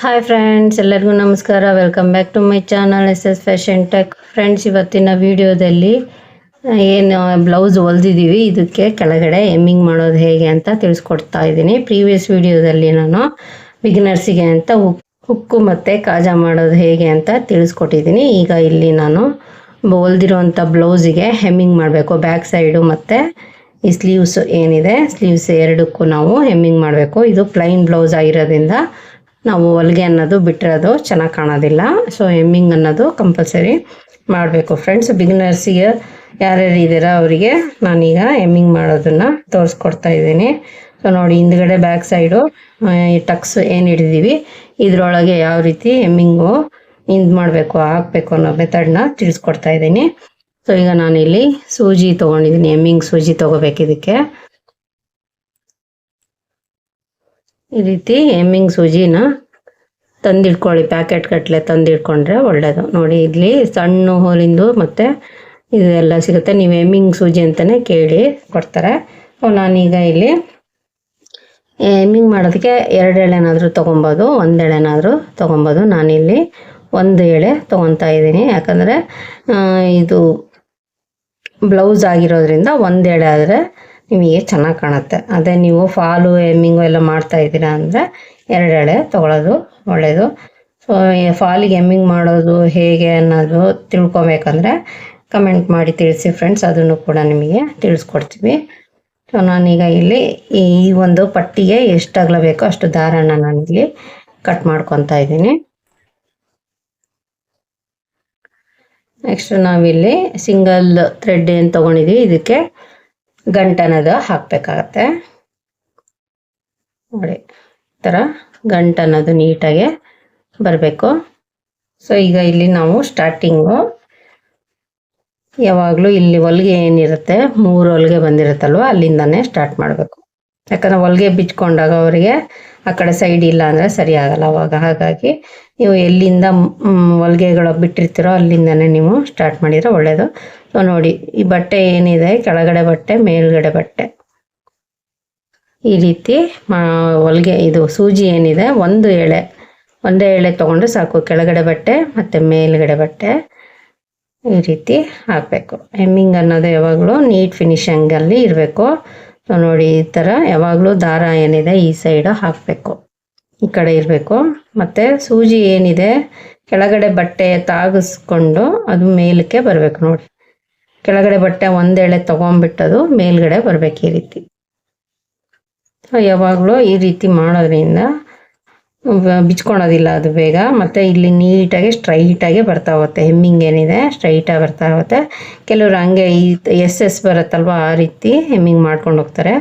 Hi friends ಎಲ್ಲರಿಗೂ ನಮಸ್ಕಾರ. Welcome back to my channel S S fashion tech friends ಇವತ್ತಿನ ವಿಡಿಯೋದಲ್ಲಿ ಏನು ಬ್ಲೌಸ್ ಹೊಲ್ದಿದ್ದೀವಿ ಇದಕ್ಕೆ ಕೆಳಗಡೆ ಎಮ್ಮಿಂಗ್ ಮಾಡೋದು ಹೇಗೆ ಅಂತ ತಿಳಿಸ್ಕೊಡ್ತಾ ಇದ್ದೀನಿ. ಪ್ರೀವಿಯಸ್ ವಿಡಿಯೋದಲ್ಲಿ ನಾನು ಬಿಗಿನರ್ಸಿಗೆ ಅಂತ ಹುಕ್ಕು ಮತ್ತು ಕಾಜಾ ಮಾಡೋದು ಹೇಗೆ ಅಂತ ತಿಳಿಸ್ಕೊಟ್ಟಿದ್ದೀನಿ. ಈಗ ಇಲ್ಲಿ ನಾನು ಹೊಲ್ದಿರೋಂಥ ಬ್ಲೌಸಿಗೆ ಹೆಮ್ಮಿಂಗ್ ಮಾಡಬೇಕು. ಬ್ಯಾಕ್ ಸೈಡು ಮತ್ತು ಈ ಸ್ಲೀವ್ಸ್ ಏನಿದೆ ಸ್ಲೀವ್ಸ್ ಎರಡಕ್ಕೂ ನಾವು ಹೆಮ್ಮಿಂಗ್ ಮಾಡಬೇಕು. ಇದು ಪ್ಲೈನ್ ಬ್ಲೌಸ್ ಆಗಿರೋದ್ರಿಂದ ನಾವು ಹೊಲಿಗೆ ಅನ್ನೋದು ಬಿಟ್ಟಿರೋದು ಚೆನ್ನಾಗಿ ಕಾಣೋದಿಲ್ಲ. ಸೊ ಹೆಮ್ಮಿಂಗ್ ಅನ್ನೋದು ಕಂಪಲ್ಸರಿ ಮಾಡಬೇಕು ಫ್ರೆಂಡ್ಸ್ ಬಿಗಿನರ್ಸಿಗೆ ಯಾರ್ಯಾರು ಇದ್ದೀರಾ ಅವರಿಗೆ ನಾನೀಗ ಹೆಮ್ಮಿಂಗ್ ಮಾಡೋದನ್ನು ತೋರಿಸ್ಕೊಡ್ತಾ ಇದ್ದೀನಿ. ಸೊ ನೋಡಿ ಹಿಂದ್ಗಡೆ ಬ್ಯಾಕ್ ಸೈಡು ಟಕ್ಸ್ ಏನು ಹಿಡಿದೀವಿ, ಇದರೊಳಗೆ ಯಾವ ರೀತಿ ಹೆಮ್ಮಿಂಗು ಹಿಂದ್ ಮಾಡಬೇಕು, ಹಾಕಬೇಕು ಅನ್ನೋ ಮೆಥಡ್ನ ತಿಳಿಸ್ಕೊಡ್ತಾ ಇದ್ದೀನಿ. ಸೊ ಈಗ ನಾನಿಲ್ಲಿ ಸೂಜಿ ತೊಗೊಂಡಿದ್ದೀನಿ ಹೆಮ್ಮಿಂಗ್ ಸೂಜಿ ತೊಗೋಬೇಕು ಈ ರೀತಿ ಎಮ್ಮಿಂಗ್ ಸೂಜಿನ ತಂದಿಟ್ಕೊಳ್ಳಿ, ಪ್ಯಾಕೆಟ್ ಕಟ್ಲೆ ತಂದಿಟ್ಕೊಂಡ್ರೆ ಒಳ್ಳೆಯದು ನೋಡಿ, ಇಲ್ಲಿ ಸಣ್ಣ ಹೋಲಿಂದು ಮತ್ತು ಇದೆಲ್ಲ ಸಿಗುತ್ತೆ. ನೀವು ಎಮ್ಮಿಂಗ್ ಸೂಜಿ ಅಂತಲೇ ಕೇಳಿ ಕೊಡ್ತಾರೆ. ನಾನೀಗ ಇಲ್ಲಿ ಎಮ್ಮಿಂಗ್ ಮಾಡೋದಕ್ಕೆ ಎರಡು ಎಳೆನಾದರೂ ತೊಗೊಬೋದು, ಒಂದು ಎಳೆನಾದರೂ ತೊಗೊಬೋದು. ನಾನಿಲ್ಲಿ ಒಂದು ಎಳೆ ತೊಗೊತಾ ಇದ್ದೀನಿ. ಯಾಕಂದರೆ ಇದು ಬ್ಲೌಸ್ ಆಗಿರೋದ್ರಿಂದ ಒಂದು ಎಳೆ ಆದರೆ ನಿಮಗೆ ಚೆನ್ನಾಗಿ ಕಾಣುತ್ತೆ. ಅದೇ ನೀವು ಫಾಲು ಎಮ್ಮಿಂಗು ಎಲ್ಲ ಮಾಡ್ತಾ ಇದ್ದೀರಾ ಅಂದರೆ ಎರಡು ಎಳೆ ತೊಗೊಳೋದು ಒಳ್ಳೆಯದು ಸೊ ಫಾಲಿಗೆ ಎಮ್ಮಿಂಗ್ ಮಾಡೋದು ಹೇಗೆ ಅನ್ನೋದು ತಿಳ್ಕೊಬೇಕಂದ್ರೆ ಕಮೆಂಟ್ ಮಾಡಿ ತಿಳಿಸಿ ಫ್ರೆಂಡ್ಸ್ ಅದನ್ನು ಕೂಡ ನಿಮಗೆ ತಿಳಿಸ್ಕೊಡ್ತೀವಿ. ಸೊ ನಾನೀಗ ಇಲ್ಲಿ ಈ ಒಂದು ಪಟ್ಟಿಗೆ ಎಷ್ಟು ಬೇಕೋ ಅಷ್ಟು ದಾರನ ನಾನಿಲ್ಲಿ ಕಟ್ ಮಾಡ್ಕೊತಾ ಇದ್ದೀನಿ. ನೆಕ್ಸ್ಟ್ ನಾವಿಲ್ಲಿ ಸಿಂಗಲ್ ಥ್ರೆಡ್ ಏನು ತೊಗೊಂಡಿದ್ದೀವಿ, ಇದಕ್ಕೆ ಗಂಟನದು ಹಾಕಬೇಕಾಗತ್ತೆ. ನೋಡಿ, ಈ ಥರ ಗಂಟನ್ನೋದು ನೀಟಾಗೆ ಬರಬೇಕು. ಸೊ ಈಗ ಇಲ್ಲಿ ನಾವು ಸ್ಟಾರ್ಟಿಂಗು ಯಾವಾಗಲೂ ಇಲ್ಲಿ ಹೊಲಿಗೆ ಏನಿರುತ್ತೆ, ಮೂರು ಹೊಲಿಗೆ ಬಂದಿರುತ್ತಲ್ವ, ಅಲ್ಲಿಂದನೇ ಸ್ಟಾರ್ಟ್ ಮಾಡಬೇಕು. ಯಾಕಂದರೆ ಹೊಲಿಗೆ ಬಿಚ್ಕೊಂಡಾಗ ಅವರಿಗೆ ಆ ಕಡೆ ಸೈಡ್ ಇಲ್ಲ ಅಂದರೆ ಸರಿ ಆಗಲ್ಲ ಅವಾಗ. ಹಾಗಾಗಿ ನೀವು ಎಲ್ಲಿಂದ ಹೊಲಿಗೆಗಳು ಬಿಟ್ಟಿರ್ತೀರೋ ಅಲ್ಲಿಂದನೇ ನೀವು ಸ್ಟಾರ್ಟ್ ಮಾಡಿದರೆ ಒಳ್ಳೆಯದು ನೋಡಿ, ಈ ಬಟ್ಟೆ ಏನಿದೆ, ಕೆಳಗಡೆ ಬಟ್ಟೆ, ಮೇಲ್ಗಡೆ ಬಟ್ಟೆ. ಈ ರೀತಿ ಹೊಲಿಗೆ ಇದು ಸೂಜಿ ಏನಿದೆ, ಒಂದು ಎಳೆ. ಒಂದೇ ಎಳೆ ತೊಗೊಂಡ್ರೆ ಸಾಕು. ಕೆಳಗಡೆ ಬಟ್ಟೆ ಮತ್ತು ಮೇಲ್ಗಡೆ ಬಟ್ಟೆ. ಈ ರೀತಿ ಹಾಕಬೇಕು. ಹೆಮ್ಮಿಂಗ್ ಅನ್ನೋದು ಯಾವಾಗಲೂ ನೀಟ್ ಫಿನಿಶಿಂಗಲ್ಲಿ ಇರಬೇಕು. ನೋಡಿ ಈ ಥರ ಯಾವಾಗಲೂ ದಾರ ಏನಿದೆ ಈ ಸೈಡ್ ಹಾಕಬೇಕು. ಈ ಕಡೆ ಇರಬೇಕು. ಮತ್ತು ಸೂಜಿ ಏನಿದೆ, ಕೆಳಗಡೆ ಬಟ್ಟೆ ತಾಗಿಸ್ಕೊಂಡು ಅದು ಮೇಲಕ್ಕೆ ಬರಬೇಕು ನೋಡಿ. ಕೆಳಗಡೆ ಬಟ್ಟೆ ಒಂದೆಳೆ ತೊಗೊಂಬಿಟ್ಟದು ಮೇಲ್ಗಡೆ ಬರಬೇಕು ಈ ರೀತಿ. ಯಾವಾಗಲೂ ಈ ರೀತಿ ಮಾಡೋದ್ರಿಂದ ಬಿಚ್ಕೊಳೋದಿಲ್ಲ ಅದು ಬೇಗ. ಮತ್ತು ಇಲ್ಲಿ ನೀಟಾಗಿ ಸ್ಟ್ರೈಟಾಗಿ ಬರ್ತಾ ಹೋಗುತ್ತೆ. ಹೆಮ್ಮಿಂಗ್ ಏನಿದೆ ಸ್ಟ್ರೈಟಾಗಿ ಬರ್ತಾ ಹೋಗುತ್ತೆ. ಕೆಲವರು ಹಂಗೆ ಈ ಎಸ್ ಎಸ್ ಬರುತ್ತಲ್ವ ಆ ರೀತಿ ಹೆಮ್ಮಿಂಗ್ ಮಾಡ್ಕೊಂಡು ಹೋಗ್ತಾರೆ.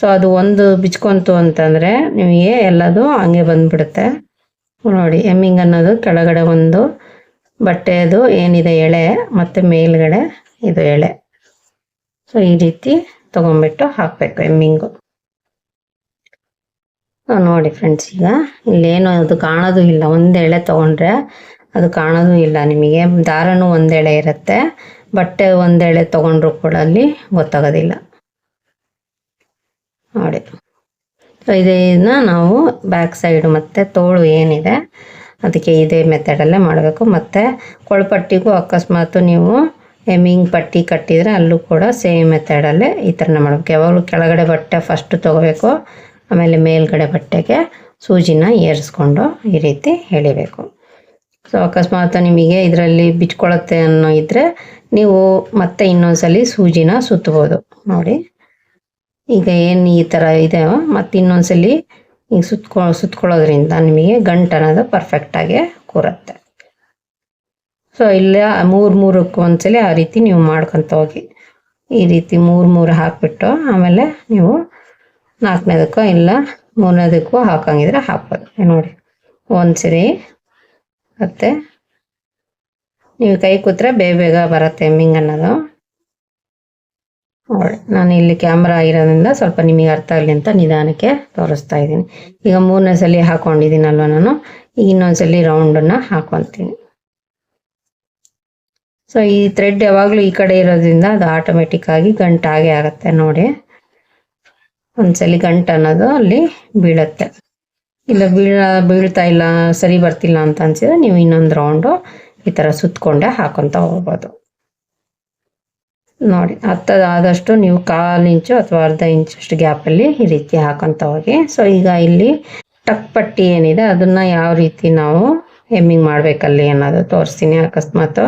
ಸೊ ಅದು ಒಂದು ಬಿಚ್ಕೊಂತು ಅಂತಂದರೆ ನಿಮಗೆ ಎಲ್ಲದು ಹಂಗೆ ಬಂದುಬಿಡುತ್ತೆ. ನೋಡಿ ಹೆಮ್ಮಿಂಗ್ ಅನ್ನೋದು ಕೆಳಗಡೆ ಒಂದು ಬಟ್ಟೆದು ಏನಿದೆ ಎಳೆ ಮತ್ತು ಮೇಲ್ಗಡೆ ಇದು ಎಳೆ. ಸೊ ಈ ರೀತಿ ತೊಗೊಂಬಿಟ್ಟು ಹಾಕಬೇಕು ಎಮ್ಮಿಂಗು ಆ, ನೋಡಿ ಫ್ರೆಂಡ್ಸ್ ಈಗ ಇಲ್ಲೇನು ಅದು ಕಾಣೋದು ಇಲ್ಲ. ಒಂದು ಎಳೆ ತೊಗೊಂಡ್ರೆ ಅದು ಕಾಣೋದು ಇಲ್ಲ ನಿಮಗೆ. ದಾರನೂ ಒಂದೆಳೆ ಇರುತ್ತೆ. ಬಟ್ಟೆ ಒಂದೆಳೆ ತೊಗೊಂಡ್ರು ಕೂಡ ಅಲ್ಲಿ ಗೊತ್ತಾಗೋದಿಲ್ಲ. ನೋಡಿ. ಇದನ್ನು ನಾವು ಬ್ಯಾಕ್ ಸೈಡ್ ಮತ್ತು ತೋಳು ಏನಿದೆ, ಅದಕ್ಕೆ ಇದೇ ಮೆಥಡಲ್ಲೇ ಮಾಡಬೇಕು. ಮತ್ತು ಕೊಳಪಟ್ಟಿಗೂ ಅಕಸ್ಮಾತ್ ನೀವು ಎಮ್ಮಿಂಗ್ ಪಟ್ಟಿ ಕಟ್ಟಿದರೆ ಅಲ್ಲೂ ಕೂಡ ಸೇಮ್ ಮೆಥಡಲ್ಲೇ ಈ ಥರನೇ ಮಾಡಬೇಕು. ಯಾವಾಗಲೂ ಕೆಳಗಡೆ ಬಟ್ಟೆ ಫಸ್ಟ್ ತೊಗೋಬೇಕು ಆಮೇಲೆ ಮೇಲ್ಗಡೆ ಬಟ್ಟೆಗೆ ಸೂಜಿನ ಏರಿಸ್ಕೊಂಡು ಈ ರೀತಿ ಎಳಿಬೇಕು. ಸೊ ಅಕಸ್ಮಾತ್ ನಿಮಗೆ ಇದರಲ್ಲಿ ಬಿಚ್ಕೊಳತ್ತೆ ಅನ್ನೋ ಇದ್ದರೆ ನೀವು ಮತ್ತೆ ಇನ್ನೊಂದ್ಸಲಿ ಸೂಜಿನ ಸುತ್ತಬೋದು ನೋಡಿ. ಈಗ ಏನು ಈ ಥರ ಇದೆ, ಮತ್ತೆ ಇನ್ನೊಂದ್ಸಲಿ ಈಗ ಸುತ್ಕೊ, ಸುತ್ಕೊಳ್ಳೋದ್ರಿಂದ ನಿಮಗೆ ಗಂಟು ಅನ್ನೋದು ಪರ್ಫೆಕ್ಟಾಗಿ ಕೂರುತ್ತೆ. ಸೊ ಇಲ್ಲ, ಮೂರು, ಮೂರಕ್ಕೆ ಒಂದ್ಸಲಿ ಆ ರೀತಿ ನೀವು ಮಾಡ್ಕೊತ ಹೋಗಿ. ಈ ರೀತಿ ಮೂರು ಮೂರು ಹಾಕಿಬಿಟ್ಟು ಆಮೇಲೆ ನೀವು ನಾಲ್ಕನೇದಕ್ಕೋ ಇಲ್ಲ, ಮೂರನೇದಕ್ಕೂ ಹಾಕಂಗಿದ್ರೆ ಹಾಕ್ಬೋದು. ನೋಡಿ ಒಂದ್ಸರಿ ಮತ್ತೆ ನೀವು ಕೈ ಕೂತ್ರೆ ಬೇಗ ಬೇಗ ಬರುತ್ತೆ ಎಮ್ಮಿಂಗ್ ಅನ್ನೋದು. ನೋಡಿ, ನಾನು ಇಲ್ಲಿ ಕ್ಯಾಮ್ರಾ ಇರೋದ್ರಿಂದ ಸ್ವಲ್ಪ ನಿಮಗೆ ಅರ್ಥ ಆಗಲಿ ಅಂತ ನಿಧಾನಕ್ಕೆ ತೋರಿಸ್ತಾ ಇದ್ದೀನಿ. ಈಗ ಮೂರನೇ ಸಲ ಹಾಕೊಂಡಿದ್ದೀನಲ್ವ ನಾನು, ಈಗ ಇನ್ನೊಂದ್ಸಲಿ ರೌಂಡನ್ನು ಹಾಕೊತೀನಿ. ಸೊ ಈ ಥ್ರೆಡ್ ಯಾವಾಗಲೂ ಈ ಕಡೆ ಇರೋದ್ರಿಂದ ಅದು ಆಟೋಮೆಟಿಕ್ ಆಗಿ ಗಂಟು ಹಾಗೆ ಆಗುತ್ತೆ, ನೋಡಿ. ಒಂದ್ಸಲಿ ಗಂಟು ಅನ್ನೋದು ಅಲ್ಲಿ ಬೀಳುತ್ತೆ. ಇಲ್ಲ ಬೀಳ, ಬೀಳ್ತಾ ಇಲ್ಲ, ಸರಿ ಬರ್ತಿಲ್ಲ ಅಂತ ಅನ್ಸಿದ್ರೆ ನೀವು ಇನ್ನೊಂದು ರೌಂಡು ಈ ಥರ ಸುತ್ತಕೊಂಡೆ ಹಾಕೊತ ಹೋಗ್ಬೋದು. ನೋಡಿ ಹತ್ತದಾದಷ್ಟು ನೀವು ಕಾಲು ಇಂಚು ಅಥವಾ ಅರ್ಧ ಇಂಚಷ್ಟು ಗ್ಯಾಪಲ್ಲಿ ಈ ರೀತಿ ಹಾಕೊತ ಹೋಗಿ. ಸೊ ಈಗ ಇಲ್ಲಿ ಟಕ್ ಪಟ್ಟಿ ಏನಿದೆ, ಅದನ್ನ ಯಾವ ರೀತಿ ನಾವು ಹೆಮ್ಮಿಂಗ್ ಮಾಡ್ಬೇಕಲ್ಲಿ ಅನ್ನೋದು ತೋರಿಸ್ತೀನಿ. ಅಕಸ್ಮಾತ್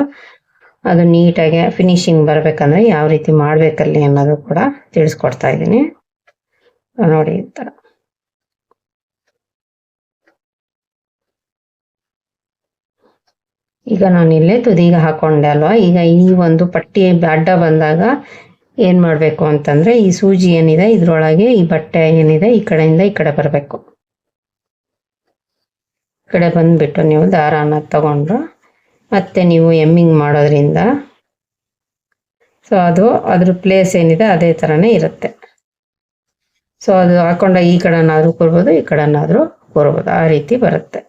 ಅದು ನೀಟಾಗಿ ಫಿನಿಶಿಂಗ್ ಬರಬೇಕಂದ್ರೆ ಯಾವ ರೀತಿ ಮಾಡ್ಬೇಕಲ್ಲಿ ಅನ್ನೋದು ಕೂಡ ತಿಳಿಸ್ಕೊಡ್ತಾ ಇದ್ದೀನಿ. ನೋಡಿ ಥರ ಈಗ ನಾನು ಇಲ್ಲೇ ತುದಿಗ ಹಾಕೊಂಡೆ ಅಲ್ವಾ? ಈಗ ಈ ಒಂದು ಪಟ್ಟಿ ಅಡ್ಡ ಬಂದಾಗ ಏನು ಮಾಡಬೇಕು ಅಂತಂದ್ರೆ ಈ ಸೂಜಿ ಏನಿದೆ, ಇದರೊಳಗೆ ಈ ಬಟ್ಟೆ ಏನಿದೆ, ಈ ಕಡೆಯಿಂದ ಈ ಕಡೆ ಬರಬೇಕು. ಈ ಕಡೆ ಬಂದ್ಬಿಟ್ಟು ನೀವು ದಾರಾನ ತಗೊಂಡ್ರು. ಮತ್ತೆ ನೀವು ಎಮ್ಮಿಂಗ್ ಮಾಡೋದ್ರಿಂದ. ಸೊ ಅದು ಅದ್ರ ಪ್ಲೇಸ್ ಏನಿದೆ, ಅದೇ ಥರನೇ ಇರುತ್ತೆ. ಸೊ ಅದು ಹಾಕೊಂಡ ಈ ಕಡೆನಾದ್ರೂ ಕೂರ್ಬೋದು ಈ ಕಡೆನಾದರೂ ಕೂರ್ಬೋದು ಆ ರೀತಿ ಬರುತ್ತೆ.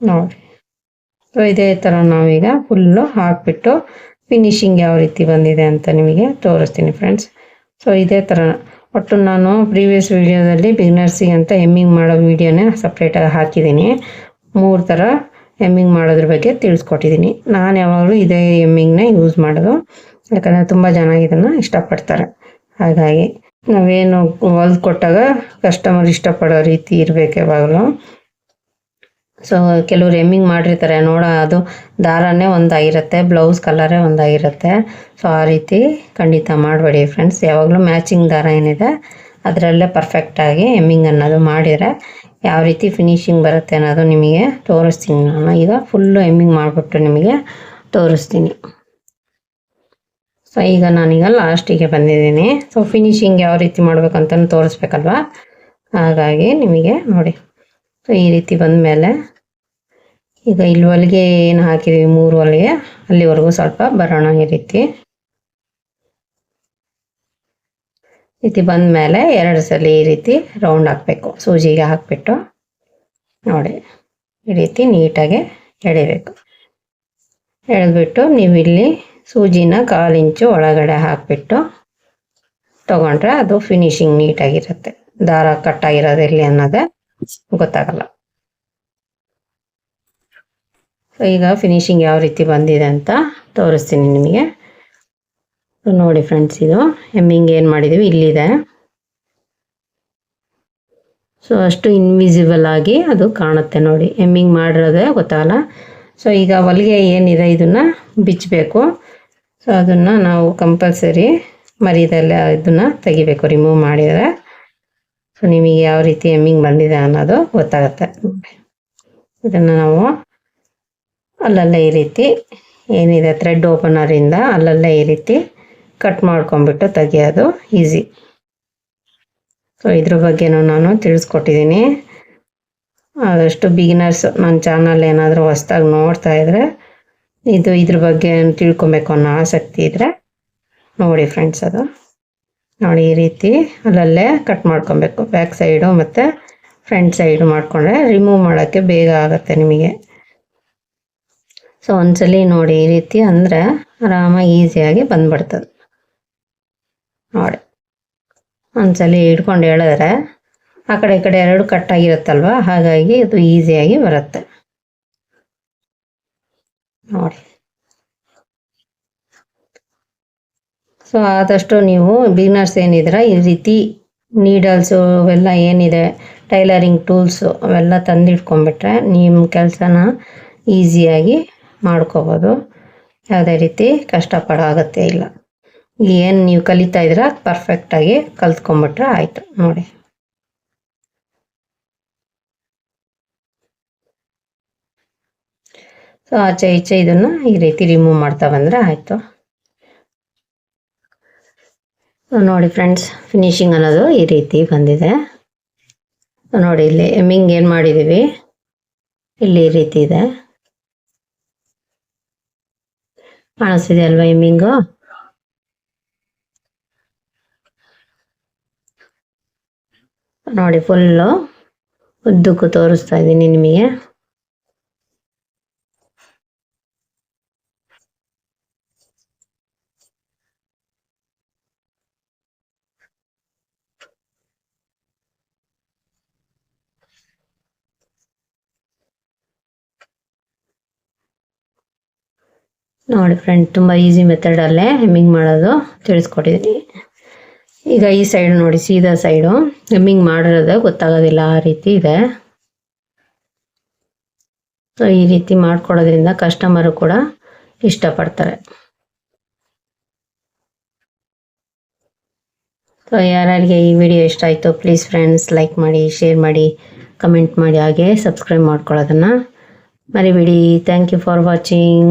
ನೋಡಿ. ಸೊ ಇದೇ ಥರ ನಾವೀಗ ಫುಲ್ಲು ಹಾಕ್ಬಿಟ್ಟು ಫಿನಿಶಿಂಗ್ ಯಾವ ರೀತಿ ಬಂದಿದೆ ಅಂತ ನಿಮಗೆ ತೋರಿಸ್ತೀನಿ ಫ್ರೆಂಡ್ಸ್ ಸೊ ಇದೇ ಥರ ಒಟ್ಟು ನಾನು ಪ್ರೀವಿಯಸ್ ವಿಡಿಯೋದಲ್ಲಿ ಬಿಗ್ನರ್ಸಿಗೆ ಅಂತ ಎಮ್ಮಿಂಗ್ ಮಾಡೋ ವಿಡಿಯೋನೇ ಸಪ್ರೇಟಾಗಿ ಹಾಕಿದ್ದೀನಿ. ಮೂರು ಥರ ಎಮ್ಮಿಂಗ್ ಮಾಡೋದ್ರ ಬಗ್ಗೆ ತಿಳಿಸ್ಕೊಟ್ಟಿದ್ದೀನಿ. ನಾನು ಯಾವಾಗಲೂ ಇದೇ ಎಮ್ಮಿಂಗ್ನ ಯೂಸ್ ಮಾಡೋದು. ಯಾಕಂದರೆ ತುಂಬ ಜನ ಇದನ್ನು ಇಷ್ಟಪಡ್ತಾರೆ. ಹಾಗಾಗಿ ನಾವೇನು ಹೊಲ್ದು ಕೊಟ್ಟಾಗ ಕಸ್ಟಮರ್ ಇಷ್ಟಪಡೋ ರೀತಿ ಇರಬೇಕು ಯಾವಾಗಲೂ. ಸೊ ಕೆಲವ್ರು ಎಮ್ಮಿಂಗ್ ಮಾಡಿರ್ತಾರೆ, ನೋಡ ಅದು ದಾರನೇ ಒಂದಾಗಿರುತ್ತೆ ಬ್ಲೌಸ್ ಕಲರೇ ಒಂದಾಗಿರುತ್ತೆ. ಸೊ ಆ ರೀತಿ ಖಂಡಿತ ಮಾಡಬೇಡಿ ಫ್ರೆಂಡ್ಸ್ ಯಾವಾಗಲೂ ಮ್ಯಾಚಿಂಗ್ ದಾರ ಏನಿದೆ, ಅದರಲ್ಲೇ ಪರ್ಫೆಕ್ಟಾಗಿ ಎಮ್ಮಿಂಗ್ ಅನ್ನೋದು ಮಾಡಿದರೆ ಯಾವ ರೀತಿ ಫಿನಿಶಿಂಗ್ ಬರುತ್ತೆ ಅನ್ನೋದು ನಿಮಗೆ ತೋರಿಸ್ತೀನಿ ನಾನು. ಈಗ ಫುಲ್ಲು ಎಮ್ಮಿಂಗ್ ಮಾಡಿಬಿಟ್ಟು ನಿಮಗೆ ತೋರಿಸ್ತೀನಿ. ಸೊ ಈಗ ನಾನೀಗ ಲಾಸ್ಟಿಗೆ ಬಂದಿದ್ದೀನಿ. ಸೊ ಫಿನಿಶಿಂಗ್ ಯಾವ ರೀತಿ ಮಾಡ್ಬೇಕಂತ ತೋರಿಸ್ಬೇಕಲ್ವಾ? ಹಾಗಾಗಿ ನಿಮಗೆ ನೋಡಿ. ಸೊ ಈ ರೀತಿ ಬಂದಮೇಲೆ ಈಗ ಇಲ್ಲಿ ಹೊಲಿಗೆ ಏನು ಹಾಕಿದ್ದೀವಿ ಮೂರು ಹೊಲಿಗೆ ಅಲ್ಲಿವರೆಗೂ ಸ್ವಲ್ಪ ಬರೋಣ ಈ ರೀತಿ. ರೀತಿ ಬಂದಮೇಲೆ ಎರಡು ಸಲ ಈ ರೀತಿ ರೌಂಡ್ ಹಾಕಬೇಕು. ಸೂಜಿಗೆ ಹಾಕ್ಬಿಟ್ಟು ನೋಡಿ. ಈ ರೀತಿ ನೀಟಾಗಿ ಎಳಿಬೇಕು ಎಳೆದ್ಬಿಟ್ಟು ನೀವು ಇಲ್ಲಿ ಸೂಜಿನ ಕಾಲು ಇಂಚು ಒಳಗಡೆ ಹಾಕಿಬಿಟ್ಟು ತಗೊಂಡ್ರೆ ಅದು ಫಿನಿಶಿಂಗ್ ನೀಟಾಗಿರುತ್ತೆ ದಾರ ಕಟ್ಟಾಗಿರೋದಿರಲಿ ಅನ್ನೋದೇ ಗೊತ್ತಾಗಲ್ಲ. ಸೊ ಈಗ ಫಿನಿಶಿಂಗ್ ಯಾವ ರೀತಿ ಬಂದಿದೆ ಅಂತ ತೋರಿಸ್ತೀನಿ ನಿಮಗೆ. ನೋಡಿ ಫ್ರೆಂಡ್ಸ್ ಇದು ಹೆಮ್ಮಿಂಗ್ ಏನು ಮಾಡಿದ್ದೀವಿ ಇಲ್ಲಿದೆ. ಸೊ ಅಷ್ಟು ಇನ್ವಿಸಿಬಲ್ ಆಗಿ ಅದು ಕಾಣುತ್ತೆ ನೋಡಿ. ಎಮ್ಮಿಂಗ್ ಮಾಡಿರೋದೇ ಗೊತ್ತಾಗಲ್ಲ. ಸೊ ಈಗ ಹೊಲಿಗೆ ಏನಿದೆ ಇದನ್ನು ಬಿಚ್ಚಬೇಕು. ಸೊ ಅದನ್ನು ನಾವು ಕಂಪಲ್ಸರಿ ಮರಿದಲ್ಲ ಇದನ್ನು ತೆಗಿಬೇಕು ರಿಮೂವ್ ಮಾಡಿದರೆ. ಸೊ ನಿಮಗೆ ಯಾವ ರೀತಿ ಎಮ್ಮಿಂಗ್ ಬಂದಿದೆ ಅನ್ನೋದು ಗೊತ್ತಾಗುತ್ತೆ. ಇದನ್ನು ನಾವು ಅಲ್ಲಲ್ಲೇ ಈ ರೀತಿ ಏನಿದೆ ಥ್ರೆಡ್ ಓಪನರಿಂದ ಅಲ್ಲಲ್ಲೇ ಈ ರೀತಿ ಕಟ್ ಮಾಡ್ಕೊಂಬಿಟ್ಟು ತೆಗಿಯೋದು ಈಸಿ ಸೊ ಇದ್ರ ಬಗ್ಗೆನೂ ನಾನು ತಿಳಿಸ್ಕೊಟ್ಟಿದ್ದೀನಿ. ಆದಷ್ಟು ಬಿಗಿನರ್ಸ್ ನನ್ನ ಚಾನಲ್ ಏನಾದರೂ ಹೊಸ್ದಾಗಿ ನೋಡ್ತಾ ಇದ್ರೆ ಇದು ಇದ್ರ ಬಗ್ಗೆ ತಿಳ್ಕೊಬೇಕು ಅನ್ನೋ ಆಸಕ್ತಿ ಇದ್ರೆ ನೋಡಿ ಫ್ರೆಂಡ್ಸ್ ಅದು. ನೋಡಿ ಈ ರೀತಿ ಅಲ್ಲಲ್ಲೇ ಕಟ್ ಮಾಡ್ಕೊಬೇಕು. ಬ್ಯಾಕ್ ಸೈಡು ಮತ್ತು ಫ್ರಂಟ್ ಸೈಡು ಮಾಡಿಕೊಂಡ್ರೆ ರಿಮೂವ್ ಮಾಡೋಕ್ಕೆ ಬೇಗ ಆಗುತ್ತೆ ನಿಮಗೆ. ಸೊ ಒಂದ್ಸಲಿ ನೋಡಿ ಈ ರೀತಿ ಅಂದರೆ ಆರಾಮಾಗಿ ಈಸಿಯಾಗಿ ಬಂದ್ಬಿಡ್ತದೆ. ನೋಡಿ. ಒಂದ್ಸಲಿ ಇಟ್ಕೊಂಡು ಹೇಳಿದ್ರೆ ಆ ಕಡೆ ಈ ಕಡೆ ಎರಡು ಕಟ್ಟಾಗಿರುತ್ತಲ್ವ ಹಾಗಾಗಿ ಇದು ಈಸಿಯಾಗಿ ಬರುತ್ತೆ. ನೋಡಿ. ಸೊ ಆದಷ್ಟು ನೀವು ಬಿಗ್ನರ್ಸ್ ಏನಿದ್ರೆ ಈ ರೀತಿ ನೀಡಲ್ಸು ಅವೆಲ್ಲ ಏನಿದೆ ಟೈಲರಿಂಗ್ ಟೂಲ್ಸು ಅವೆಲ್ಲ ತಂದಿಟ್ಕೊಂಡ್ಬಿಟ್ರೆ ನಿಮ್ಮ ಕೆಲಸನ ಈಸಿಯಾಗಿ ಮಾಡ್ಕೋಬೋದು. ಯಾವುದೇ ರೀತಿ ಕಷ್ಟಪಡೋ ಅಗತ್ಯ ಇಲ್ಲ. ಏನು ನೀವು ಕಲಿತಾ ಇದ್ರೆ ಪರ್ಫೆಕ್ಟಾಗಿ ಕಲ್ತ್ಕೊಂಬಿಟ್ರೆ ಆಯಿತು, ನೋಡಿ. ಸೊ ಆಚೆ ಈಚೆ ಇದನ್ನು ಈ ರೀತಿ ರಿಮೂವ್ ಮಾಡ್ತಾ ಬಂದರೆ ಆಯಿತು ನೋಡಿ ಫ್ರೆಂಡ್ಸ್ ಫಿನಿಶಿಂಗ್ ಅನ್ನೋದು ಈ ರೀತಿ ಬಂದಿದೆ. ನೋಡಿ ಇಲ್ಲಿ ಎಮ್ಮಿಂಗ್ ಏನು ಮಾಡಿದ್ದೀವಿ ಇಲ್ಲಿ ಈ ರೀತಿ ಇದೆ. ಕಾಣಿಸ್ತಿದೆ ಅಲ್ವಾ ಎಮ್ಮಿಂಗು ನೋಡಿ ಫುಲ್ಲು ಉದ್ದಕ್ಕೂ ತೋರಿಸ್ತಾ ಇದ್ದೀನಿ ನಿಮಗೆ. ನೋಡಿ ಫ್ರೆಂಡ್ ತುಂಬ ಈಸಿ ಮೆಥಡಲ್ಲೇ ಹೆಮ್ಮಿಂಗ್ ಮಾಡೋದು ತಿಳಿಸ್ಕೊಟ್ಟಿದ್ದೀನಿ. ಈಗ ಈ ಸೈಡ್ ನೋಡಿ, ಸೀದಾ ಸೈಡು ಹೆಮ್ಮಿಂಗ್ ಮಾಡಿರೋದು ಗೊತ್ತಾಗೋದಿಲ್ಲ, ಆ ರೀತಿ ಇದೆ. ಸೊ ಈ ರೀತಿ ಮಾಡ್ಕೊಡೋದ್ರಿಂದ ಕಸ್ಟಮರು ಕೂಡ ಇಷ್ಟಪಡ್ತಾರೆ. ಸೊ ಯಾರ್ಯಾರಿಗೆ ಈ ವಿಡಿಯೋ ಇಷ್ಟ ಆಯಿತು ಪ್ಲೀಸ್ ಫ್ರೆಂಡ್ಸ್ ಲೈಕ್ ಮಾಡಿ ಶೇರ್ ಮಾಡಿ ಕಮೆಂಟ್ ಮಾಡಿ, ಹಾಗೆ ಸಬ್ಸ್ಕ್ರೈಬ್ ಮಾಡ್ಕೊಳ್ಳೋದನ್ನು ಮರಿಬೇಡಿ. Thank you for watching